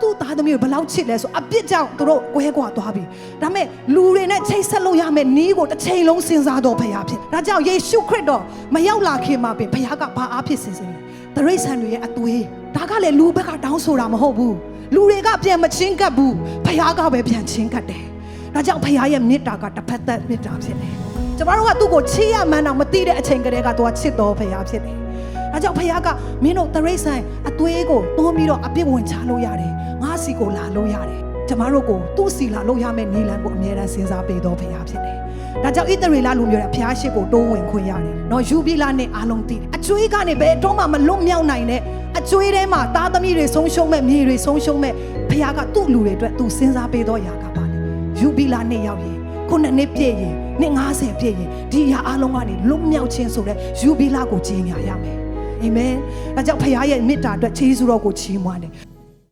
သူ့သားသမီးကိုဘယ်လောက်ချစ်လဲဆိုအပြစ်ကြောင့်သူတို့ကွဲကွာသွားပြီဒါပေမဲ့လူတွေနဲ့ချိတ်ဆက်လို့ရမယ့်နီးကိုတစ်ချိန်လုံးစဉ်းစားတော့ဖခင်ဖြစ်ဒါကြောင့်ယေရှုခရစ်တော်မရောက်လာခင်မှာပင်ဖခင်ကဘာအားဖြစ်စေစင်လဲတရိษံတွေရဲ့အသွေးဒါကလည်းလူဘက်ကတောင်းဆိုတာမဟုတ်ဘူးလူတွေကပြန်မချင်းကပ်ဘူးဖခင်ကပဲပြန်ချင်းကပ်တယ်ဒါကြောင့်ဖခင်ရဲ့မေတ္တာကတစ်ဖက်သက်မေတ္တာဖြစ်တယ်ကျမတို့ကသူ့ကိုချစ်ရမှန်းတော့မသိတဲ့အချိန်ကတည်းကသူကချစ်တော်ဖခင်ဖြစ်တယ်။ ဒါကြောင့်ဖခင်ကမင်းတို့တရိษံအသွေးကိုတွန်းပြီးတော့အပြစ်ဝင်ချလို့ရတယ်။ငါစီကိုလာလို့ရတယ်။ကျမတို့ကိုသူ့စီလာလို့ရမယ့်နေလန်ကိုအမြဲတမ်းစဉ်းစားပေးတော်ဖခင်ဖြစ်တယ်။ဒါကြောင့်ဣသရေလလူမျိုးတွေဖခင်ရှိကိုတိုးဝင်ခွင့်ရတယ်။နော်ယူဘီလာနဲ့အားလုံးတည်တယ်။အကျွေးကနေဘယ်တော့မှမလွတ်မြောက်နိုင်တဲ့အကျွေးထဲမှာသားသမီးတွေဆုံးရှုံးမဲ့မြေတွေဆုံးရှုံးမဲ့ဖခင်ကသူ့လူတွေအတွက်သူစဉ်းစားပေးတော့ရာကပါလေ။ယူဘီလာနဲ့ရောက်ရင်ခုနှစ်နှစ်ပြည့်ရင်နှစ်90ပြည့်ရင်ဒီအရာအလုံးကနေလွတ်မြောက်ခြင်းဆိုတဲ့ယူဘီလာကိုကြီးညာရမယ်။ အာမင်။ဒါကြောင့်ဖခင်ရဲ့မေတ္တာအတွက်ခြေဆုတော်ကိုချီးမွမ်းတယ်